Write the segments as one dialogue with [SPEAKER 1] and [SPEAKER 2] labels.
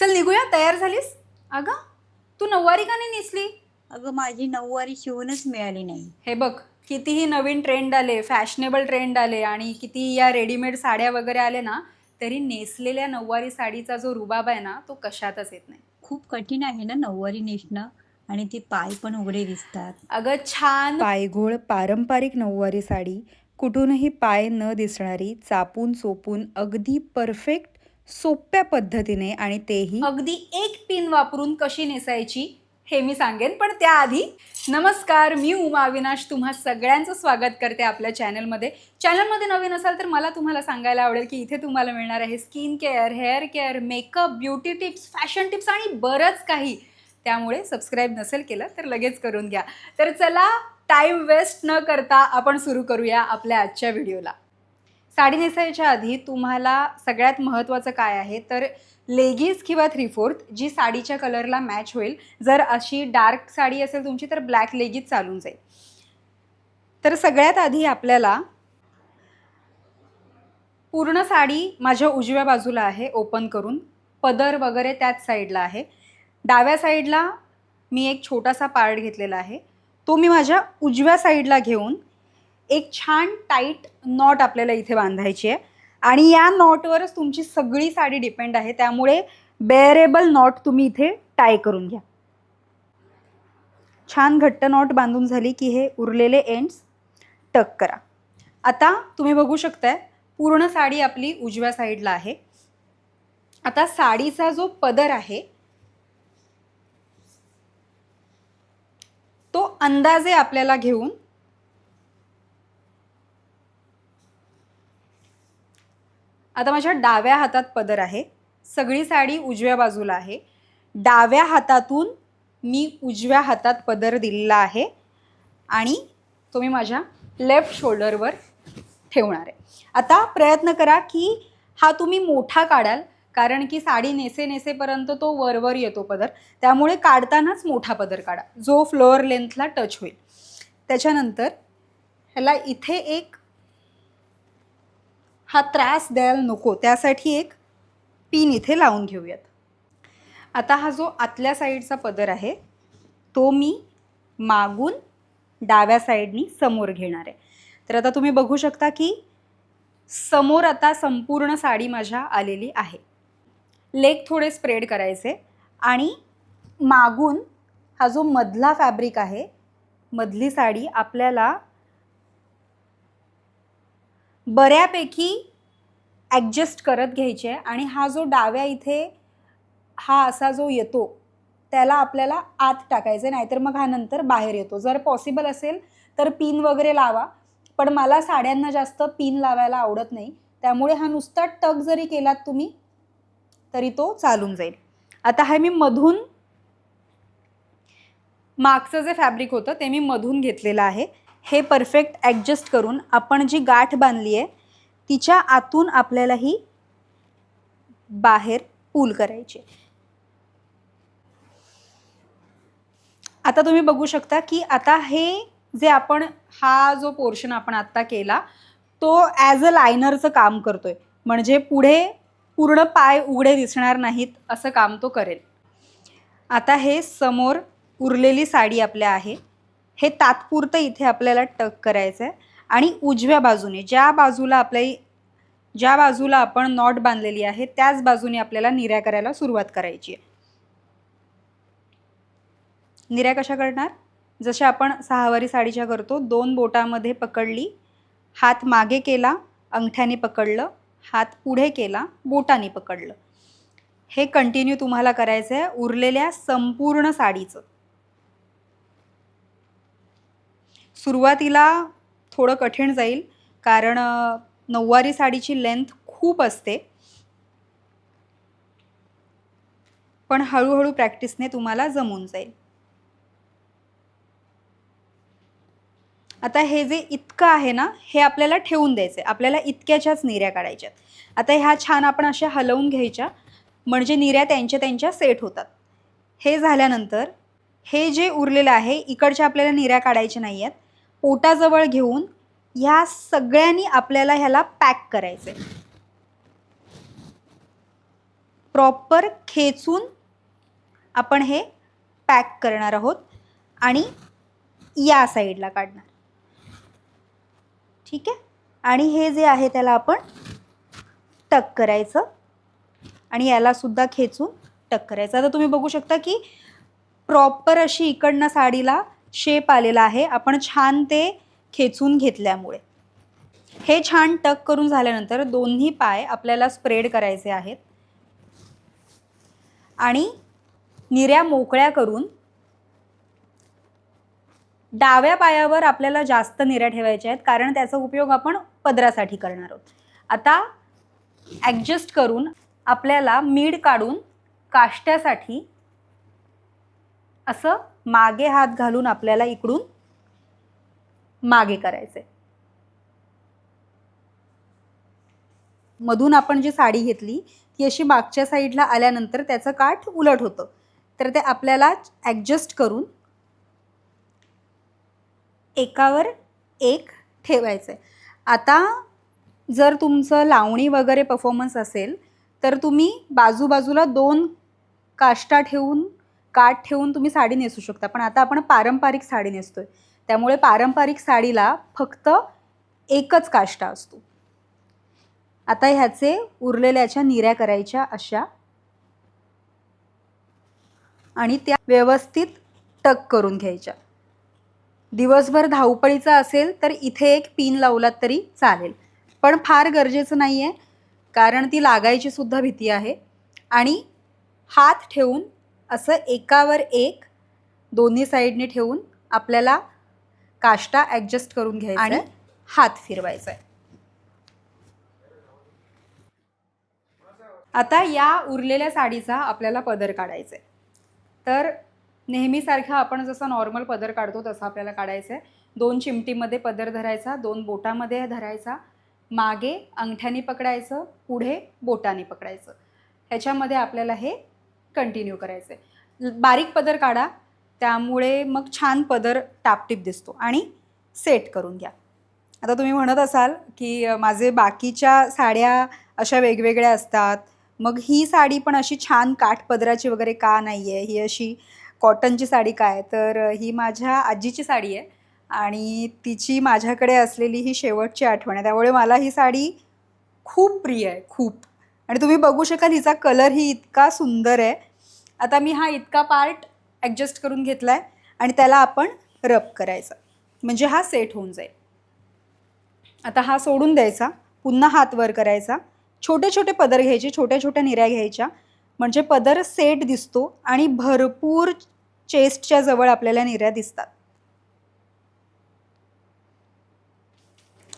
[SPEAKER 1] चल निघूया. तयार झालीस? अगं तू नऊवारी का नाही नेसली?
[SPEAKER 2] अगं माझी नऊवारी शिवूनच मिळाली नाही.
[SPEAKER 1] हे बघ कितीही नवीन ट्रेंड आले फॅशनेबल ट्रेंड आले आणि किती या रेडीमेड साड्या वगैरे आले ना तरी नेसलेल्या नऊवारी साडीचा जो रुबाब आहे ना तो कशातच येत नाही.
[SPEAKER 2] खूप कठीण आहे ना नऊवारी नेसणं आणि ते पाय पण उघडे दिसतात.
[SPEAKER 1] अगं छान.
[SPEAKER 3] पायघोळ पारंपरिक नऊवारी साडी कुठूनही पाय न दिसणारी चापून चोपून अगदी परफेक्ट सोप्या पद्धतीने आणि तेही
[SPEAKER 1] अगदी एक पिन वापरून कशी नेसायची हे मी सांगेन पण त्याआधी नमस्कार मी उमा अविनाश तुम्हा सगळ्यांचं स्वागत करते आपल्या चॅनलमध्ये. चॅनलमध्ये नवीन असाल तर मला तुम्हाला सांगायला आवडेल की इथे तुम्हाला मिळणार आहे skin care hair care makeup beauty tips fashion tips आणि बरंच काही. त्यामुळे सबस्क्राईब नसेल केलं तर लगेच करून घ्या. तर चला टाईम वेस्ट न करता आपण सुरू करूया आपल्या आजच्या व्हिडिओला साडी नेसायच्या आधी तुम्हाला सगळ्यात महत्त्वाचं काय आहे? तर लेगीज किंवा थ्री फोर्थ जी साडीच्या कलरला मॅच होईल जर अशी डार्क साडी असेल तुमची तर ब्लॅक लेगीज चालून जाईल. तर सगळ्यात आधी आपल्याला पूर्ण साडी माझ्या उजव्या बाजूला आहे ओपन करून. पदर वगैरे त्याच साईडला आहे. डाव्या साईडला मी एक छोटासा पार्ट घेतलेला आहे. तो मी माझ्या उजव्या साईडला घेऊन एक छान टाईट नॉट आपल्याला इथे बांधायची आहे. आणि या नॉटवरच तुमची सगळी साडी डिपेंड आहे. त्यामुळे बेअरेबल नॉट तुम्ही इथे टाय करून घ्या. छान घट्ट नॉट बांधून झाली की हे उरलेले एंड्स टक करा. आता तुम्ही बघू शकताय पूर्ण साडी आपली उजव्या साईडला आहे. आता साडीचा जो पदर आहे तो अंदाजे आपल्याला घेऊन आता माझ्या डाव्या हातात पदर आहे. सगळी साडी उजव्या बाजूला आहे. डाव्या हातातून मी उजव्या हातात पदर दिलेला आहे आणि तो मी माझ्या लेफ्ट शोल्डरवर ठेवणार आहे. आता प्रयत्न करा की हा तुम्ही मोठा काढाल कारण की साडी नेसे नेसेपर्यंत तो वरवर येतो पदर. त्यामुळे काढतानाच मोठा पदर काढा. जो फ्लोअर लेंथला टच होईल. त्याच्यानंतर ह्याला इथे एक हा त्रास द्यायला नको त्यासाठी एक पिन इथे लावून घेऊयात. आता हा जो आतल्या साईडचा पदर आहे तो मी मागून डाव्या साईडनी समोर घेणार आहे. तर आता तुम्ही बघू शकता की समोर आता संपूर्ण साडी माझ्या आलेली आहे. लेग थोडे स्प्रेड करायचे आणि मागून हा जो मधला फॅब्रिक आहे मधली साडी आपल्याला बऱ्यापैकी ॲडजस्ट करत घ्यायचे आहे आणि हा जो डाव्या इथे हा असा जो येतो त्याला आपल्याला आत टाकायचं आहे नाहीतर मग हा नंतर बाहेर येतो. जर पॉसिबल असेल तर पिन वगैरे लावा पण मला साड्यांना जास्त पिन लावायला आवडत नाही. त्यामुळे हा नुसता टक जरी केलात तुम्ही तरी तो चालून जाईल. आता हे मी मधून मागचं जे फॅब्रिक होतं ते मी मधून घेतलेलं आहे. हे परफेक्ट ॲडजस्ट करून आपण जी गाठ बांधली आहे तिच्या आतून आपल्याला ही बाहेर पूल करायची. आता तुम्ही बघू शकता की आता हे जे आपण हा जो पोर्शन आपण आत्ता केला तो ॲज अ लायनरचं काम करतोय. म्हणजे पुढे पूर्ण पाय उघडे दिसणार नाहीत असं काम तो करेल. आता हे समोर उरलेली साडी आपल्या आहे. हे तात्पुरतं इथे आपल्याला टक करायचं आहे आणि उजव्या बाजूने ज्या बाजूला आपल्या ज्या बाजूला आपण नॉट बांधलेली आहे त्याच बाजूने आपल्याला निर्या करायला सुरुवात करायची आहे. निऱ्या कशा करणार? जशा आपण सहावारी साडीच्या करतो दोन बोटामध्ये पकडली हात मागे केला अंगठ्याने पकडलं हात पुढे केला बोटाने पकडलं. हे कंटिन्यू तुम्हाला करायचं आहे उरलेल्या संपूर्ण साडीचं. सुरुवातीला थोडं कठीण जाईल कारण नऊवारी साडीची लेंथ खूप असते. पण हळूहळू प्रॅक्टिसने तुम्हाला जमून जाईल. आता हे जे इतकं आहे ना हे आपल्याला ठेवून द्यायचं आहे आपल्याला इतक्याच्याच निर्या काढायच्यात. आता ह्या छान आपण अशा हलवून घ्यायच्या म्हणजे निर्या त्यांच्या त्यांच्या सेट होतात. हे झाल्यानंतर हे जे उरलेलं आहे इकडच्या आपल्याला निर्या काढायच्या नाही आहेत पोटाजवळ घेऊन ह्या सगळ्यांनी आपल्याला ह्याला पॅक करायचं आहे प्रॉपर खेचून आपण हे पॅक करणार आहोत आणि या साईडला काढणार. ठीक आहे? आणि हे जे आहे त्याला आपण टक करायचं आणि यालासुद्धा खेचून टक करायचं. आता तुम्ही बघू शकता की प्रॉपर अशी इकडनं साडीला शेप आलेला आहे. आपण छान ते खेचून घेतल्यामुळे. हे छान टक करून झाल्यानंतर दोन्ही पाय आपल्याला स्प्रेड करायचे आहेत. आणि निऱ्या मोकळ्या करून डाव्या पायावर आपल्याला जास्त निऱ्या ठेवायच्या आहेत. कारण त्याचा उपयोग आपण पदरासाठी करणार आहोत. आता ॲडजस्ट करून आपल्याला मीड काढून काष्ट्यासाठी असं मागे हात घालून आपल्याला इकडून मागे करायचे मधून आपण जी साडी घेतली ती अशी मागच्या साईडला आल्यानंतर त्याचं काठ उलट होतं. तर ते आपल्याला ॲडजस्ट करून एकावर एक ठेवायचं आहे आता जर तुमचं लावणी वगैरे परफॉर्मन्स असेल तर तुम्ही बाजूबाजूला दोन काष्टा ठेवून काठ ठेवून तुम्ही साडी नेसू शकता पण आता आपण पारंपरिक साडी नेसतोय. त्यामुळे पारंपरिक साडीला फक्त एकच काष्टा असतो. आता ह्याचे उरलेल्याच्या निऱ्या करायच्या अशा. आणि त्या व्यवस्थित टक करून घ्यायच्या. दिवसभर धावपळीचा असेल तर इथे एक पिन लावलात तरी चालेल. पण फार गरजेचं नाही आहे कारण ती लागायची सुद्धा भीती आहे. आणि हात ठेवून असं एकावर एक दोन्ही साईडने ठेवून आपल्याला काष्टा ॲडजस्ट करून घ्यायचा आणि हात फिरवायचा आहे आता या उरलेल्या साडीचा आपल्याला पदर काढायचा आहे तर नेहमीसारखा आपण जसं नॉर्मल पदर काढतो तसा आपल्याला काढायचं आहे दोन चिमटीमध्ये पदर धरायचा दोन बोटामध्ये धरायचा मागे अंगठ्याने पकडायचं पुढे बोटाने पकडायचं. ह्याच्यामध्ये आपल्याला हे कंटिन्यू करायचं. आहे बारीक पदर काढा त्यामुळे मग छान पदर टापटीप दिसतो आणि सेट करून घ्या. आता तुम्ही म्हणत असाल की माझे बाकीच्या साड्या अशा वेगवेगळ्या असतात. मग ही साडी पण अशी छान काठपदराची वगैरे का नाही आहे ही अशी कॉटनची साडी काय? तर ही माझ्या आजीची साडी आहे आणि तिची माझ्याकडे असलेली ही शेवटची आठवण आहे. त्यामुळे मला ही साडी खूप प्रिय आहे खूप. आणि तुम्ही बघू शकाल हिचा कलर ही इतका सुंदर आहे. आता मी हा इतका पार्ट ॲडजस्ट करून घेतला आहे आणि त्याला आपण रब करायचा. म्हणजे हा सेट होऊन जाईल. आता हा सोडून द्यायचा. पुन्हा हात वर करायचा. छोटे छोटे पदर घ्यायचे छोट्या छोट्या निऱ्या घ्यायच्या. म्हणजे पदर सेट दिसतो आणि भरपूर चेस्टच्या जवळ आपल्याला निऱ्या दिसतात.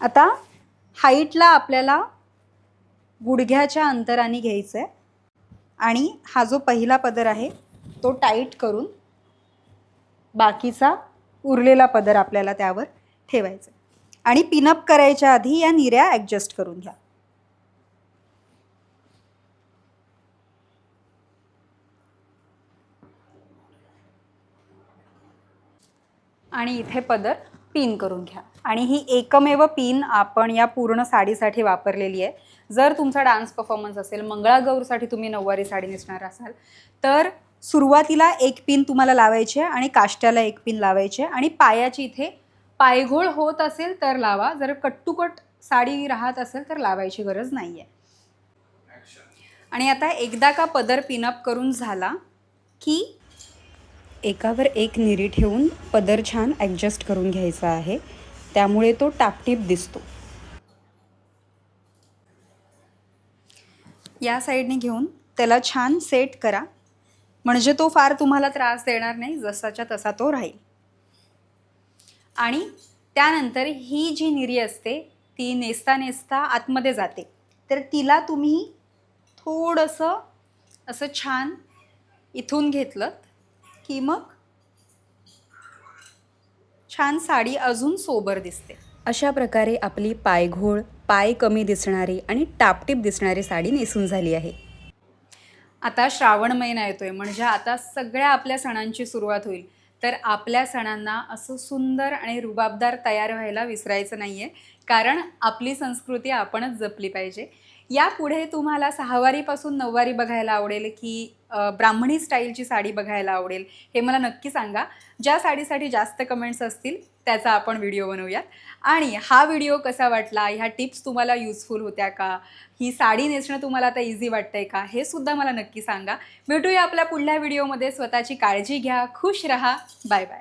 [SPEAKER 1] आता हाईटला आपल्याला गुडघ्याच्या अंतराने घ्यायचं आहे आणि हा जो पहिला पदर आहे तो टाईट करून बाकीचा उरलेला पदर आपल्याला त्यावर ठेवायचा आणि पिनअप करायच्या आधी या निऱ्या ॲडजस्ट करून घ्या. आणि इथे पदर पिन करून घ्या. आणि ही एकमेव पिन आपण या पूर्ण साडीसाठी वापरलेली आहे. जर तुमचा डान्स परफॉर्मन्स असेल मंगळागौरसाठी तुम्ही नऊवारी साडी नेसणार असाल तर सुरुवातीला एक पिन तुम्हाला लावायची आहे आणि काष्ट्याला एक पिन लावायची आहे आणि पायाची इथे पायघोळ होत असेल तर लावा. जर कट्टुकट साडी राहत असेल तर लावायची गरज नाही आहे आणि आता एकदा का पदर पिनअप करून झाला की
[SPEAKER 3] एकावर एक निरी ठेवून पदर छान ॲडजस्ट करून घ्यायचा आहे. त्यामुळे तो टापटीप दिसतो.
[SPEAKER 1] या साईडने घेऊन त्याला छान सेट करा. म्हणजे तो फार तुम्हाला त्रास देणार नाही जसाच्या तसा तो राहील. आणि त्यानंतर ही जी निरी असते ती नेसता नेसता आतमध्ये जाते. तर तिला तुम्ही थोडंसं असं छान इथून घेतलं की मग छान साडी अजून सोबर दिसते.
[SPEAKER 3] अशा प्रकारे आपली पायघोळ पाय कमी दिसणारी आणि टापटीप दिसणारी साडी नेसून झाली आहे.
[SPEAKER 1] आता श्रावण महिना येतोय. म्हणजे आता सगळ्या आपल्या सणांची सुरुवात होईल. तर आपल्या सणांना असं सुंदर आणि रुबाबदार तयार व्हायला विसरायचं नाही आहे कारण आपली संस्कृती आपणच जपली पाहिजे. यापुढे तुम्हाला सहावारीपासून नऊवारी बघायला आवडेल की ब्राह्मणी स्टाईलची साडी बघायला आवडेल हे मला नक्की सांगा. ज्या साडीसाठी जास्त कमेंट्स असतील त्याचा आपण व्हिडिओ बनवूयात. आणि हा व्हिडिओ कसा वाटला? ह्या टिप्स तुम्हाला युजफुल होत्या का? ही साडी नेसणं तुम्हाला आता इझी वाटतंय का? हे सुद्धा मला नक्की सांगा. भेटूया आपल्या पुढल्या व्हिडिओमध्ये स्वतःची काळजी घ्या. खुश रहा. Bye bye